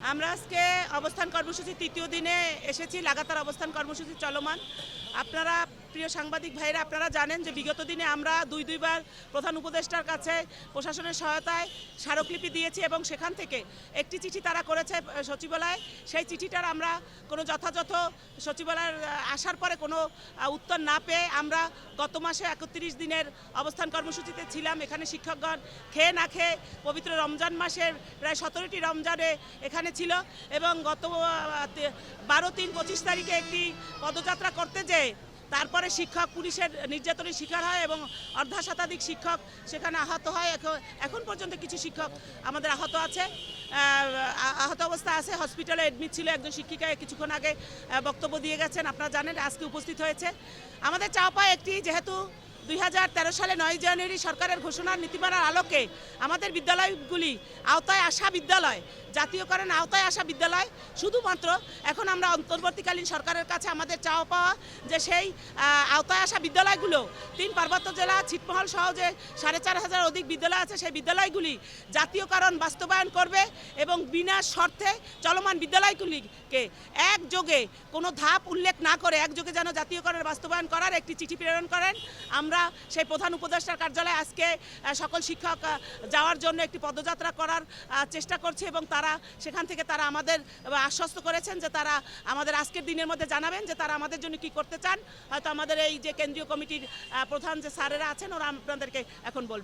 আমরা আজকে অবস্থান কর্মসূচি তৃতীয় দিনে এসেছি লাগাতার অবস্থান কর্মসূচি চলমান। আপনারা প্রিয় সাংবাদিক ভাইরা, আপনারা জানেন যে বিগত দিনে আমরা দুই দুইবার প্রধান উপদেষ্টার কাছে প্রশাসনের সহায়তায় স্মারকলিপি দিয়েছি এবং সেখান থেকে একটি চিঠি তারা করেছে সচিবালয়ে। সেই চিঠিটার আমরা কোনো যথাযথ সচিবালয়ের আসার পরে কোনো উত্তর না পেয়ে আমরা গত মাসে একত্রিশ দিনের অবস্থান কর্মসূচিতে ছিলাম। এখানে শিক্ষকগণ খেয়ে না খেয়ে পবিত্র রমজান মাসের প্রায় সতেরোটি রমজানে এখানে ছিল এবং গত বারো তিন পঁচিশ তারিখে একটি পদযাত্রা করতে যেয়ে তারপরে শিক্ষক পুলিশের নির্যাতনের শিকার হয় এবং অর্ধা শতাধিক শিক্ষক সেখানে আহত হয়। এখন- পর্যন্ত কিছু শিক্ষক আমাদের আহত আছে। আহত অবস্থা আছে। হসপিটালে অ্যাডমিট ছিল একজন শিক্ষিকা কিছুক্ষণ আগে বক্তব্য দিয়ে গেছেন। আপনারা জানেন, আজকে উপস্থিত হয়েছে। আমাদের চাওয়া একটি, যেহেতু দুই হাজার তেরো সালে নয় জানুয়ারি সরকারের ঘোষণার নীতিমালার আলোকে আমাদের বিদ্যালয়গুলি আওতায় আসা বিদ্যালয়, জাতীয়করণ আওতায় আসা বিদ্যালয়। শুধুমাত্র এখন আমরা অন্তর্বর্তীকালীন সরকারের কাছে আমাদের চাওয়া পাওয়া যে সেই আওতায় আসা বিদ্যালয়গুলো, তিন পার্বত্য জেলা, ছিটমহল সহ যে সাড়ে চার হাজার অধিক বিদ্যালয় আছে, সেই বিদ্যালয়গুলি জাতীয়করণ বাস্তবায়ন করবে এবং বিনা শর্তে চলমান বিদ্যালয়গুলিকে একযোগে কোনো ধাপ উল্লেখ না করে একযোগে যেন জাতীয়করণ বাস্তবায়ন করার একটি চিঠি প্রেরণ করেন। আমরা সেই প্রধান উপদেষ্টার কার্যালয়ে আজকে সকল শিক্ষক যাওয়ার জন্য একটি পদযাত্রা করার চেষ্টা করছে এবং তারা সেখান থেকে তারা আমাদের আশ্বস্ত করেছেন যে তারা আমাদের আজকের দিনের মধ্যে জানাবেন যে তারা আমাদের জন্য কি করতে চান। হয়তো আমাদের এই যে কেন্দ্রীয় কমিটির প্রধান যে স্যারেরা আছেন, ওরা আপনাদেরকে এখন বলবেন।